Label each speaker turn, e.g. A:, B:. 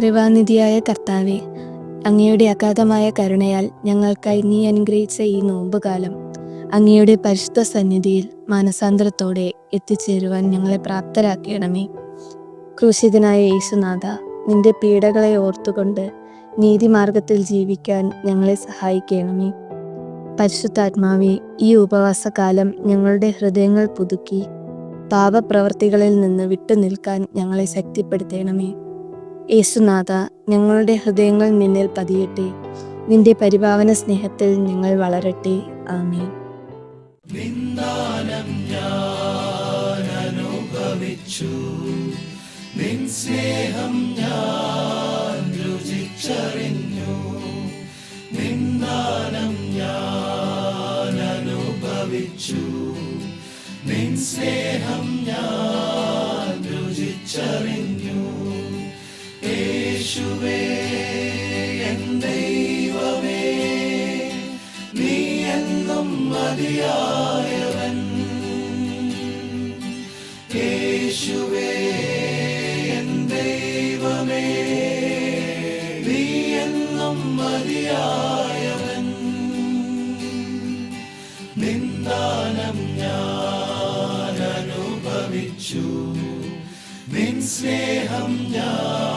A: കൃപാനിധിയായ കർത്താവെ അങ്ങയുടെ അഗാധമായ കരുണയാൽ ഞങ്ങൾക്കായി നീ അനുഗ്രഹിച്ച ഈ നോമ്പുകാലം അങ്ങയുടെ പരിശുദ്ധ സന്നിധിയിൽ മാനസാന്തരത്തോടെ എത്തിച്ചേരുവാൻ ഞങ്ങളെ പ്രാപ്തരാക്കണമേ. ക്രൂശിതനായ യേശുനാഥ നിന്റെ പീഡകളെ ഓർത്തുകൊണ്ട് നീതിമാർഗത്തിൽ ജീവിക്കാൻ ഞങ്ങളെ സഹായിക്കണമേ. പരിശുദ്ധാത്മാവെ ഈ ഉപവാസകാലം ഞങ്ങളുടെ ഹൃദയങ്ങൾ പുതുക്കി പാപപ്രവർത്തികളിൽ നിന്ന് വിട്ടുനിൽക്കാൻ ഞങ്ങളെ ശക്തിപ്പെടുത്തണമേ. യേശുനാഥ ഞങ്ങളുടെ ഹൃദയങ്ങൾ നിന്നിൽ പതിയട്ടെ. നിന്റെ പരിപാവന സ്നേഹത്തിൽ ഞങ്ങൾ വളരട്ടെ.
B: ആമേ നിൻ സ്നേഹം ഞാൻ രുചിച്ചറിഞ്ഞു. ഞാൻ അനുഭവിച്ചു. സ്നേഹം യേശുവേ എൻ ദൈവമേ നീ എന്നും മതിയായവൻ. യേശുവേ എൻ ദൈവമേ നീ എന്നും മതിയായവൻ. നിന്ദാനം ഞാൻ അനുഭവിച്ചു നിൻ സ്നേഹം ഞാൻ